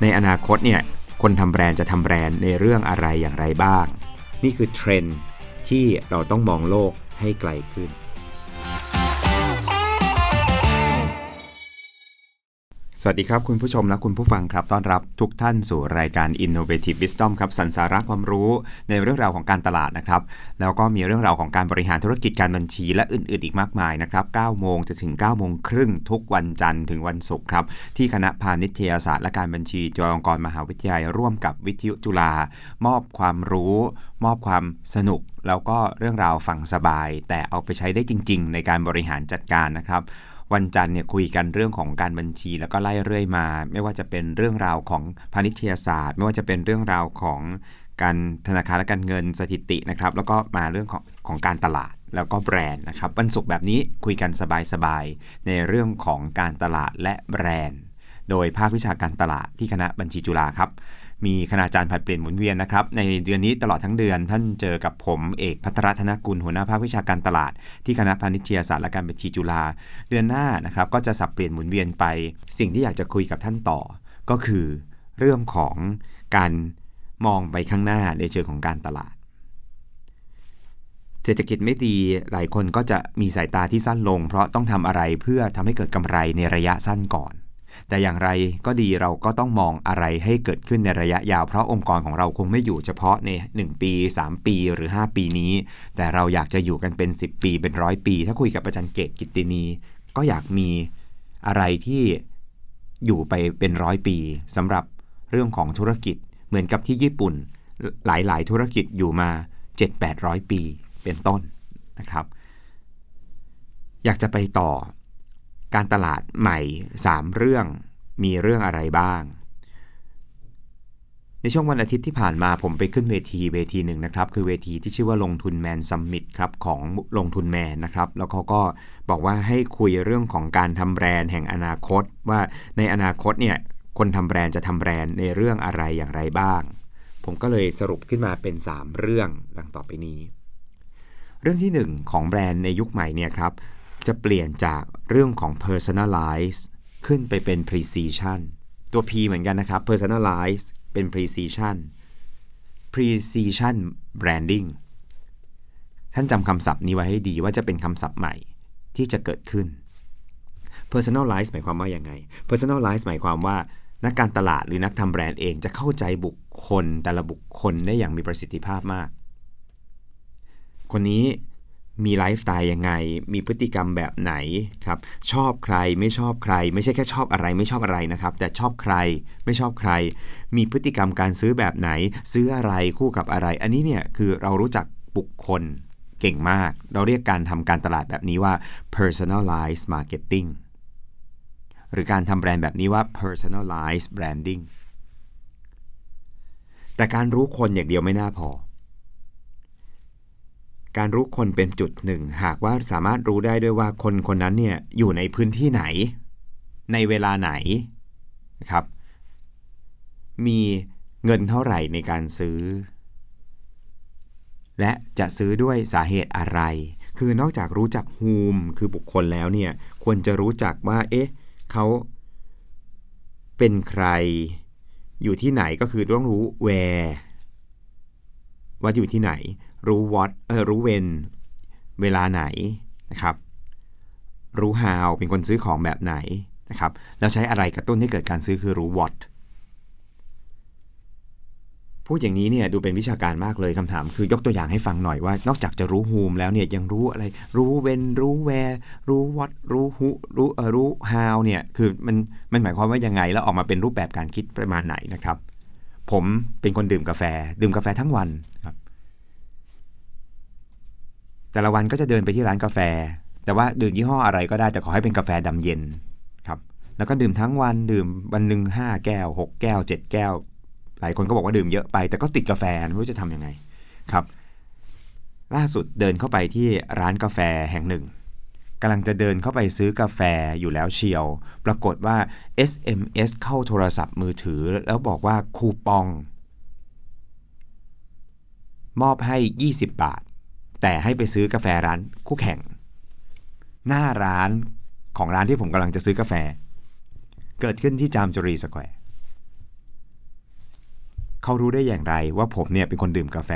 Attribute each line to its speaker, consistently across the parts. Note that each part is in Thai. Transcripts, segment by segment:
Speaker 1: ในอนาคตเนี่ยคนทำแบรนด์จะทำแบรนด์ในเรื่องอะไรอย่างไรบ้าง นี่คือเทรนด์ที่เราต้องมองโลกให้ไกลขึ้น สวัสดีครับ คุณผู้ชมและคุณผู้ฟังครับต้อนรับทุกท่านสู่รายการ Innovative Wisdom ครับสันสาระความรู้ในเรื่องราวของการตลาดนะครับ แล้วก็มีเรื่องราวของการบริหารธุรกิจการบัญชีและอื่น ๆ อีกมากมายนะครับ9โมงจะถึง9โมงครึ่งทุกวันจันทร์ถึงวันศุกร์ครับ ที่คณะพาณิชยศาสตร์และการบัญชีจุฬาลงกรณ์มหาวิทยาลัยร่วมกับวิทยุจุฬามอบความรู้ มอบความสนุก แล้วก็เรื่องราวฟังสบาย แต่เอาไปใช้ได้จริง ๆ ในการบริหารจัดการนะครับ วันจันทร์เนี่ยคุยกันเรื่องของการบัญชี แล้วก็ไล่เรื่อยมา ไม่ว่าจะเป็นเรื่องราวของพาณิชยศาสตร์ ไม่ว่าจะเป็นเรื่องราวของการธนาคารและการเงินสถิตินะครับ แล้วก็มาเรื่องของของการตลาดแล้วก็แบรนด์นะครับวันศุกร์แบบนี้คุยกันสบายๆในเรื่องของการตลาดและแบรนด์ โดยภาควิชาการตลาดที่คณะบัญชีจุฬาครับ มีคณาจารย์ผัดเปลี่ยนหมุนเวียนนะครับ ในเดือนนี้ตลอดทั้งเดือนท่านเจอกับผมเอกพัทรธนกุลหัวหน้าภาควิชาการตลาด ที่คณะพาณิชยศาสตร์และการบัญชีจุฬาเดือนหน้านะครับก็จะสับเปลี่ยนหมุนเวียนไป สิ่งที่อยากจะคุยกับท่านต่อ ก็คือเรื่องของการมองไปข้างหน้าในเชิงของการตลาด เศรษฐกิจไม่ดีหลายคนก็จะมีสายตาที่สั้นลง เพราะต้องทำอะไรเพื่อทำให้เกิดกำไรในระยะสั้นก่อน แต่อย่างไรก็ดีเราก็ต้องมองอะไรให้เกิดขึ้นในระยะยาว เพราะองค์กรของเราคงไม่อยู่เฉพาะใน 1 ปี 3 ปีหรือ 5 ปีนี้ แต่เราอยากจะอยู่กันเป็น 10 ปีเป็นร้อยปี ถ้าคุยกับอาจารย์เกตกิตินี ก็อยากมีอะไรที่อยู่ไปเป็นร้อยปีสำหรับเรื่องของธุรกิจเหมือนกับที่ญี่ปุ่นหลายๆ ธุรกิจอยู่มา 7-800 ปีเป็นต้นนะครับ อยากจะไปต่อ การตลาดใหม่ 3 เรื่องมีเรื่องอะไรบ้าง ในช่วงวันอาทิตย์ที่ผ่านมาผมไปขึ้นเวทีเวทีหนึ่งนะครับ คือเวทีที่ชื่อว่าลงทุนแมนซัมมิตครับของลงทุนแมนนะครับ แล้วเขาก็บอกว่าให้คุยเรื่องของการทำแบรนด์แห่งอนาคต ว่าในอนาคตเนี่ยคนทำแบรนด์จะทำแบรนด์ในเรื่องอะไรอย่างไรบ้าง ผมก็เลยสรุปขึ้นมาเป็น 3 เรื่องดังต่อไปนี้ เรื่องที่ 1 ของแบรนด์ในยุคใหม่เนี่ยครับ จะเปลี่ยนจากเรื่องของ personalize ขึ้นไปเป็น precision ตัว P เหมือนกันนะครับ personalize เป็น precision precision branding ท่านจำคำศัพท์นี้ไว้ให้ดีว่าจะเป็นคำศัพท์ใหม่ที่จะเกิดขึ้น personalize หมายความว่าอยังไง personalize หมายความว่า นักการตลาดหรือนักทำแบรนด์เองจะเข้าใจบุคคลแต่ละบุคคลได้อย่างมีประสิทธิภาพมาก คนนี้ มีไลฟ์สไตล์ยังไง มีพฤติกรรมแบบไหนครับ ชอบใครไม่ชอบใคร ไม่ใช่แค่ชอบอะไรไม่ชอบอะไรนะครับ แต่ชอบใครไม่ชอบใคร มีพฤติกรรมการซื้อแบบไหน ซื้ออะไรคู่กับอะไร อันนี้เนี่ยคือเรารู้จักบุคคลเก่งมาก เราเรียกการทำการตลาดแบบนี้ว่า personalized marketing หรือการทำแบรนด์แบบนี้ว่า personalized branding แต่การรู้คนอย่างเดียวไม่น่าพอ การรู้คนเป็นจุดหนึ่ง หากว่าสามารถรู้ได้ด้วยว่าคนคนนั้นเนี่ยอยู่ในพื้นที่ไหน ในเวลาไหนนะครับ มีเงินเท่าไหร่ในการซื้อ และจะซื้อด้วยสาเหตุอะไร คือนอกจากรู้จัก whom คือบุคคลแล้วเนี่ยควรจะรู้จักว่า เอ๊ะเขาเป็นใคร อยู่ที่ไหนก็คือต้องรู้ where ว่าอยู่ที่ไหน รู้ what เออรู้ when เวลาไหนนะครับ รู้ how เป็นคนซื้อของแบบไหนนะครับ แล้วใช้อะไรกระตุ้นให้เกิดการซื้อคือรู้ what พูดอย่างนี้เนี่ยดูเป็นวิชาการมากเลยคำถาม คือยกตัวอย่างให้ฟังหน่อยว่า นอกจากจะรู้ whom แล้วเนี่ยยังรู้อะไร รู้ when รู้ where รู้ what รู้ who รู้เออรู้ how เนี่ยคือมันมันหมายความว่ายังไง แล้วออกมาเป็นรูปแบบการคิดประมาณไหนนะครับ ผมเป็นคนดื่มกาแฟ ดื่มกาแฟทั้งวันครับ แต่ละวันก็จะเดินไปที่ร้านกาแฟ แต่ว่าดื่มยี่ห้ออะไรก็ได้แต่ขอให้เป็นกาแฟดำเย็นครับ แล้วก็ดื่มทั้งวันดื่มวันหนึ่งห้าแก้วหกแก้วเจ็ดแก้ว หลายคนก็บอกว่าดื่มเยอะไป แต่ก็ติดกาแฟไม่รู้จะทำยังไงครับ ล่าสุดเดินเข้าไปที่ร้านกาแฟแห่งหนึ่งกำลังจะเดินเข้าไปซื้อกาแฟอยู่แล้วเชียว ปรากฏว่า SMS เข้าโทรศัพท์มือถือ แล้วบอกว่าคูปอง มอบให้ 20 บาท แต่ให้ไปซื้อกาแฟร้านคู่แข่ง หน้าร้านของร้านที่ผมกำลังจะซื้อกาแฟ เกิดขึ้นที่จามจุรีสแควร์เขารู้ได้อย่างไรว่าผมเนี่ยเป็นคนดื่มกาแฟ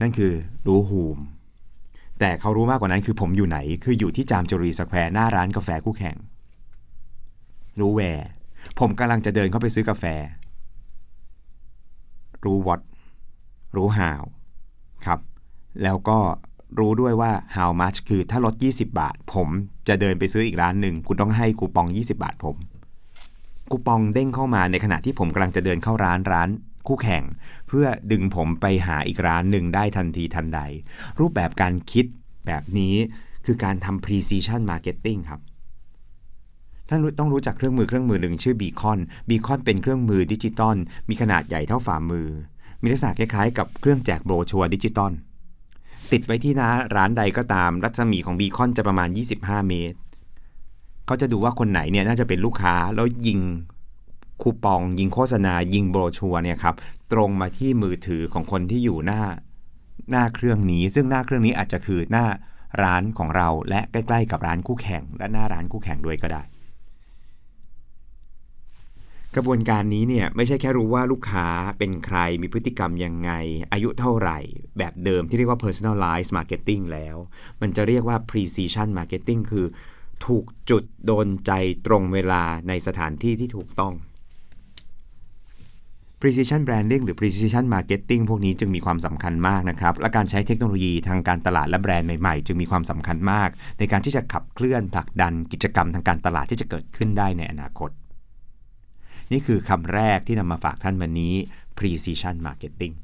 Speaker 1: นั่นคือรู้ฮูม แต่เขารู้มากกว่านั้นคือผมอยู่ไหน คืออยู่ที่จามจุรีสแควร์หน้าร้านกาแฟคู่แข่ง รู้แวร์ผมกำลังจะเดินเข้าไปซื้อกาแฟ รู้ what รู้ how ครับ แล้วก็รู้ด้วยว่า how much คือถ้าลด 20 บาท ผมจะเดินไปซื้ออีกร้านหนึ่ง คุณต้องให้คูปอง 20 บาทผม คูปองเด้งเข้ามาในขณะที่ผมกำลังจะเดินเข้าร้านร้านคู่แข่ง เพื่อดึงผมไปหาอีกร้านหนึ่งได้ทันทีทันใด รูปแบบการคิดแบบนี้คือการทำ precision marketing ครับท่านต้องรู้จักเครื่องมือเครื่องมือหนึ่งชื่อบีคอนบีคอนเป็นเครื่องมือดิจิตอลมีขนาดใหญ่เท่าฝ่ามือ มีลักษณะคล้ายๆ กับเครื่องแจกโบรชัวร์ดิจิตอล ติดไว้ที่หน้าร้านใดก็ตาม รัศมีของบีคอนจะประมาณ 25 เมตร เขาจะดูว่าคนไหนเนี่ยน่าจะเป็นลูกค้าแล้วยิงคูปอง ยิงโฆษณา ยิงโบรชัวเนี่ยครับตรงมาที่มือถือของคนที่อยู่หน้าหน้าเครื่องนี้ ซึ่งหน้าเครื่องนี้อาจจะคือหน้าร้านของเราและใกล้ ๆ กับร้านคู่แข่ง และหน้าร้านคู่แข่งด้วยก็ได้ กระบวนการนี้เนี่ยไม่ใช่แค่รู้ว่าลูกค้าเป็นใครมีพฤติกรรมยังไง อายุเท่าไหร่ แบบเดิมที่เรียกว่า personalized marketing แล้ว มันจะเรียกว่า precision marketing คือ ถูกจุดโดนใจตรงเวลาในสถานที่ที่ถูกต้อง precision branding หรือ precision marketing พวกนี้จึงมีความสำคัญมากนะครับ และการใช้เทคโนโลยีทางการตลาดและแบรนด์ใหม่ๆ จึงมีความสำคัญมาก ในการที่จะขับเคลื่อนผลักดันกิจกรรมทางการตลาดที่จะเกิดขึ้นได้ในอนาคต นี่คือคำแรกที่นำมาฝากท่านวันนี้ precision marketing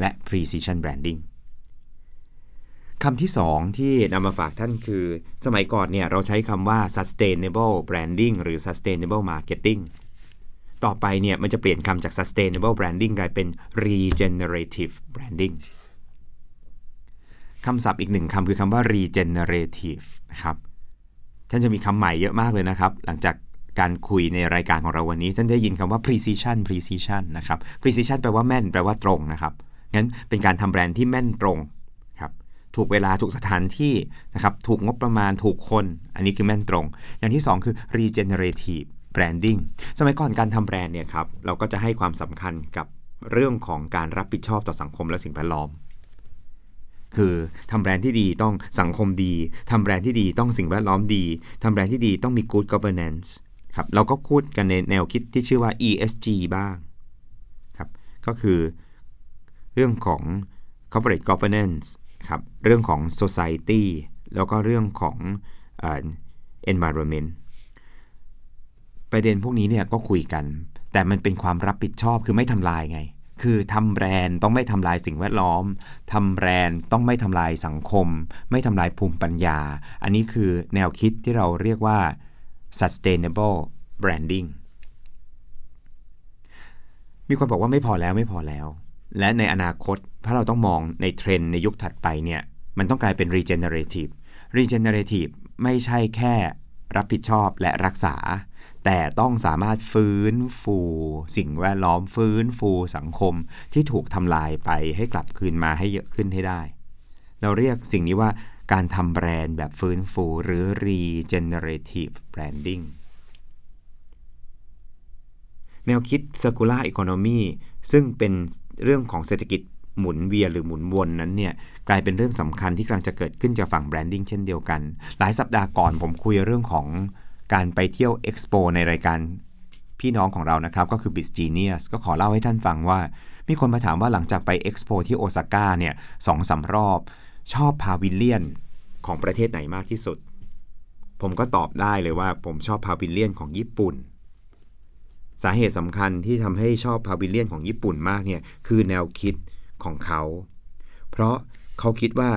Speaker 1: และ precision branding คำที่สองที่นำมาฝากท่านคือ สมัยก่อนเนี่ยเราใช้คำว่า sustainable branding หรือ sustainable marketing ต่อไปเนี่ยมันจะเปลี่ยนคำจาก sustainable branding กลายเป็น regenerative branding คำศัพท์อีกหนึ่งคำคือคำว่า regenerative นะครับ ท่านจะมีคำใหม่เยอะมากเลยนะครับ หลังจาก การคุยในรายการของเราวันนี้ ท่านได้ยินคำว่า precision precision นะครับ precision แปลว่าแม่น แปลว่าตรงนะครับ งั้นเป็นการทำแบรนด์ที่แม่นตรงครับ ถูกเวลา ถูกสถานที่นะครับ ถูกงบประมาณ ถูกคน อันนี้คือแม่นตรง อย่างที่ 2 คือ regenerative branding สมัยก่อนการทำแบรนด์เนี่ยครับ เราก็จะให้ความสำคัญกับเรื่องของการรับผิดชอบต่อสังคมและสิ่งแวดล้อมคือทำแบรนด์ที่ดีต้องสังคมดี ทำแบรนด์ที่ดีต้องสิ่งแวดล้อมดี ทำแบรนด์ที่ดีต้องมี good governance ครับเราก็พูดกันในแนวคิดที่ชื่อว่า ESG บ้างครับก็คือเรื่องของ corporate governance ครับเรื่องของ society แล้วก็เรื่องของอ environment ประเด็นพวกนี้เนี่ยก็คุยกัน แต่มันเป็นความรับผิดชอบคือไม่ทำลายไง คือทำแบรนด์ต้องไม่ทำลายสิ่งแวดล้อมทำแบรนด์ต้องไม่ทำลายสังคม ไม่ทำลายภูมิปัญญา อันนี้คือแนวคิดที่เราเรียกว่า sustainable branding มีคนบอกว่าไม่พอแล้วไม่พอแล้ว และในอนาคตถ้าเราต้องมองในเทรนในยุคถัดไปเนี่ย มันต้องกลายเป็น regenerative regenerative ไม่ใช่แค่รับผิดชอบและรักษา แต่ต้องสามารถฟื้นฟู สิ่งแวดล้อมฟื้นฟูสังคมที่ถูกทำลายไปให้กลับคืนมาให้เยอะขึ้นให้ได้ เราเรียกสิ่งนี้ว่า การทำแบรนด์แบบฟื้นฟูหรือ regenerative branding แนวคิด circular economy ซึ่งเป็นเรื่องของเศรษฐกิจหมุนเวียนหรือหมุนวนนั้นเนี่ยกลายเป็นเรื่องสำคัญที่กำลังจะเกิดขึ้นจากฝั่งแบรนดิ้งเช่นเดียวกัน หลายสัปดาห์ก่อนผมคุยเรื่องของการไปเที่ยวเอ็กซ์โปในรายการพี่น้องของเรานะครับ ก็คือ b i z Genius ก็ขอเล่าให้ท่านฟังว่า มีคนมาถามว่าหลังจากไปเอ็กซ์โปที่โอซาก้าเนี่ยสองสารอบ ชอบพาวิลเลียนของประเทศไหนมากที่สุด ผมก็ตอบได้เลยว่า ผมชอบพาวิลเลียนของญี่ปุ่น สาเหตุสำคัญที่ทำให้ชอบพาวิลเลียนของญี่ปุ่นมากเนี่ยคือแนวคิดของเขา เพราะเขาคิดว่า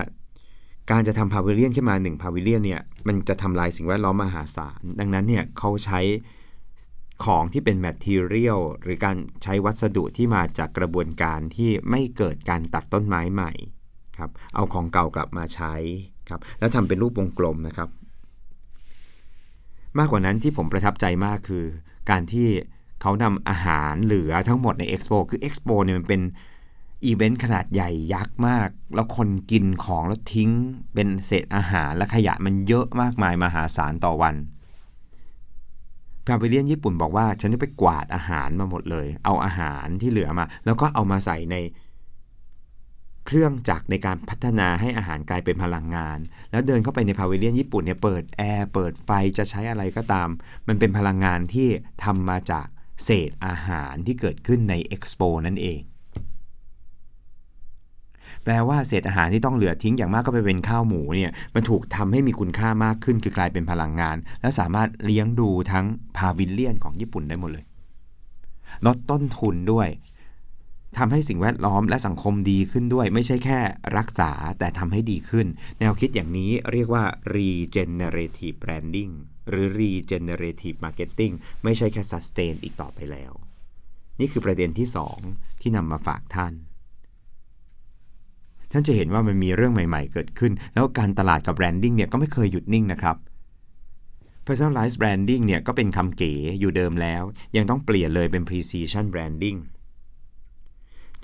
Speaker 1: การจะทำพาวิเลียนขึ้นมาหนึ่งพาวิเลียนเนี่ยมันจะทำลายสิ่งแวดล้อมมหาศาล ดังนั้นเนี่ยเขาใช้ของที่เป็นแมทเทียลหรือการใช้วัสดุที่มาจากกระบวนการที่ไม่เกิดการตัดต้นไม้ใหม่ ครับเอาของเก่ากลับมาใช้ครับแล้วทำเป็นรูปวงกลมนะครับ มากกว่านั้นที่ผมประทับใจมากคือ การที่เขานำอาหารเหลือทั้งหมดในเอ็กซ์โปคือเอ็กซ์โปเนี่ยมันเป็นอีเวนต์ขนาดใหญ่ยักษ์มาก แล้วคนกินของแล้วทิ้งเป็นเศษอาหารและขยะมันเยอะมากมายมหาศาลต่อวันพาวิเลียนญี่ปุ่นบอกว่า ฉันจะไปกวาดอาหารมาหมดเลย เอาอาหารที่เหลือมา แล้วก็เอามาใส่ใน เครื่องจักรในการพัฒนาให้อาหารกลายเป็นพลังงาน แล้วเดินเข้าไปในพาวิเลียนญี่ปุ่นเนี่ยเปิดแอร์เปิดไฟจะใช้อะไรก็ตาม มันเป็นพลังงานที่ทำมาจากเศษอาหารที่เกิดขึ้นในเอ็กซ์โปนั่นเอง แปลว่าเศษอาหารที่ต้องเหลือทิ้งอย่างมากก็ไปเป็นข้าวหมูเนี่ยมันถูกทำให้มีคุณค่ามากขึ้นคือกลายเป็นพลังงาน และสามารถเลี้ยงดูทั้งพาวิเลียนของญี่ปุ่นได้หมดเลยลดต้นทุนด้วย ทำให้สิ่งแวดล้อมและสังคมดีขึ้นด้วย ไม่ใช่แค่รักษาแต่ทำให้ดีขึ้น แนวคิดอย่างนี้เรียกว่า regenerative branding หรือ regenerative marketing ไม่ใช่แค่ sustain อีกต่อไปแล้ว นี่คือประเด็นที่ 2 ที่นำมาฝากท่าน ท่านจะเห็นว่ามันมีเรื่องใหม่ๆ เกิดขึ้น แล้วการตลาดกับแบรนดิ้งเนี่ยก็ไม่เคยหยุดนิ่งนะครับ personalized branding เนี่ยก็เป็นคำเก๋อยู่เดิมแล้ว ยังต้องเปลี่ยนเลยเป็น precision branding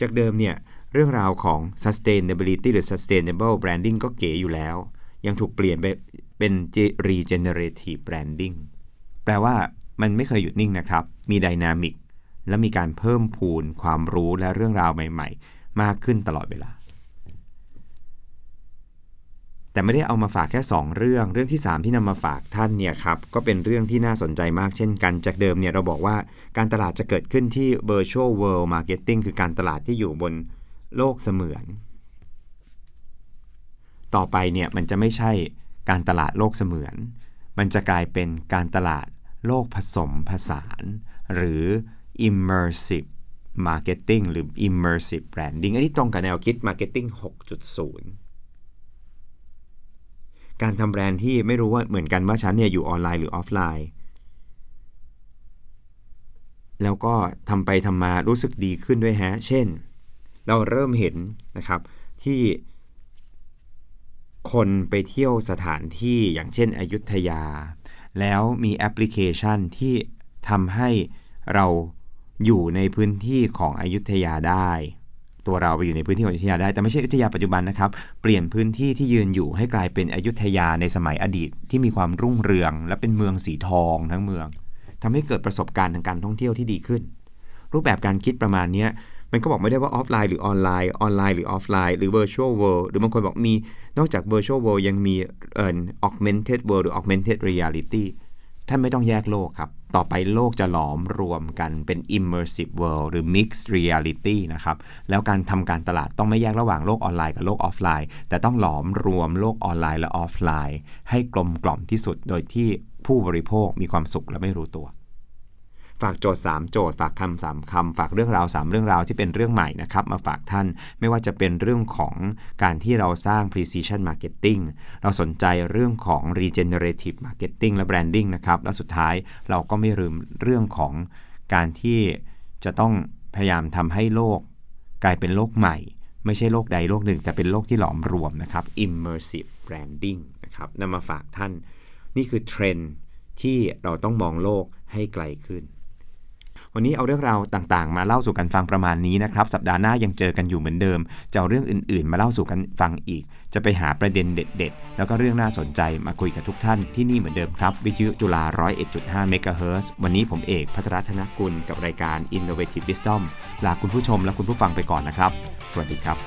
Speaker 1: จากเดิมเนี่ยเรื่องราวของ sustainability หรือ sustainable branding ก็เก๋อยู่แล้ว ยังถูกเปลี่ยนไปเป็น regenerative branding แปลว่ามันไม่เคยหยุดนิ่งนะครับ มี dynamic และมีการเพิ่มพูนความรู้และเรื่องราวใหม่ ๆ มากขึ้นตลอดเวลา แต่ไม่ได้เอามาฝากแค่ 2 เรื่อง เรื่องที่ 3 ที่นำมาฝากท่านเนี่ยครับก็เป็นเรื่องที่น่าสนใจมากเช่นกัน จากเดิมเนี่ยเราบอกว่าการตลาดจะเกิดขึ้นที่ virtual world marketing คือการตลาดที่อยู่บนโลกเสมือน ต่อไปเนี่ยมันจะไม่ใช่การตลาดโลกเสมือน มันจะกลายเป็นการตลาดโลกผสมผสาน หรือ immersive marketing หรือ immersive branding อันนี้ตรงกับแนวคิด marketing 6.0 การทำแบรนด์ที่ไม่รู้ว่าเหมือนกันว่าฉันเนี่ยอยู่ออนไลน์หรือออฟไลน์ แล้วก็ทำไปทำมารู้สึกดีขึ้นด้วยฮะ เช่น เราเริ่มเห็นนะครับที่คนไปเที่ยวสถานที่อย่างเช่นอยุธยา แล้วมีแอปพลิเคชันที่ทำให้เราอยู่ในพื้นที่ของอยุธยาได้ ตัวเราไปอยู่ในพื้นที่ของอยุธยาได้ แต่ไม่ใช่อยุธยาปัจจุบันนะครับ เปลี่ยนพื้นที่ที่ยืนอยู่ให้กลายเป็นอยุธยาในสมัยอดีต ที่มีความรุ่งเรือง และเป็นเมืองสีทองทั้งเมืองทำให้เกิดประสบการณ์ทางการท่องเที่ยวที่ดีขึ้น รูปแบบการคิดประมาณนี้มันก็บอกไม่ได้ว่าออฟไลน์หรือออนไลน์ ออนไลน์หรือออฟไลน์ หรือ virtual world หรือบางคนบอกมี นอกจาก virtual world ยังมีเอ่อ augmented world หรือ augmented reality ท่านไม่ต้องแยกโลกครับ ต่อไปโลกจะหลอมรวมกันเป็น immersive world หรือ mixed reality นะครับ แล้วการทำการตลาดต้องไม่แยกระหว่างโลกออนไลน์กับโลกออฟไลน์ แต่ต้องหลอมรวมโลกออนไลน์และออฟไลน์ ให้กลมกล่อมที่สุด โดยที่ผู้บริโภคมีความสุขและไม่รู้ตัว ฝากโจทย์ 3 โจทย์ ฝากคำสามคำฝากเรื่องราว 3 เรื่องราวที่เป็นเรื่องใหม่นะครับมาฝากท่านไม่ว่าจะเป็นเรื่องของการที่เราสร้าง precision marketing เราสนใจเรื่องของ regenerative marketing และ branding นะครับและสุดท้ายเราก็ไม่ลืมเรื่องของการที่จะต้องพยายามทำให้โลก กลายเป็นโลกใหม่ ไม่ใช่โลกใดโลกหนึ่งแต่เป็นโลกที่หลอมรวมนะครับ immersive branding นะครับนำมาฝากท่าน นี่คือเทรนด์ที่เราต้องมองโลกให้ไกลขึ้น วันนี้เอาเรื่องราวต่างๆ มาเล่าสู่กันฟังประมาณนี้นะครับ สัปดาห์หน้ายังเจอกันอยู่เหมือนเดิม จะเอาเรื่องอื่นๆ มาเล่าสู่กันฟังอีก จะไปหาประเด็นเด็ด ๆ แล้วก็เรื่องน่าสนใจมาคุยกับทุกท่านที่นี่เหมือนเดิมครับวิทยุจุฬา101.5เมกะเฮิร์วันนี้ผมเอกพัทรธนกุลกับรายการ Innovative Wisdom ลาคุณผู้ชมและคุณผู้ฟังไปก่อนนะครับ สวัสดีครับ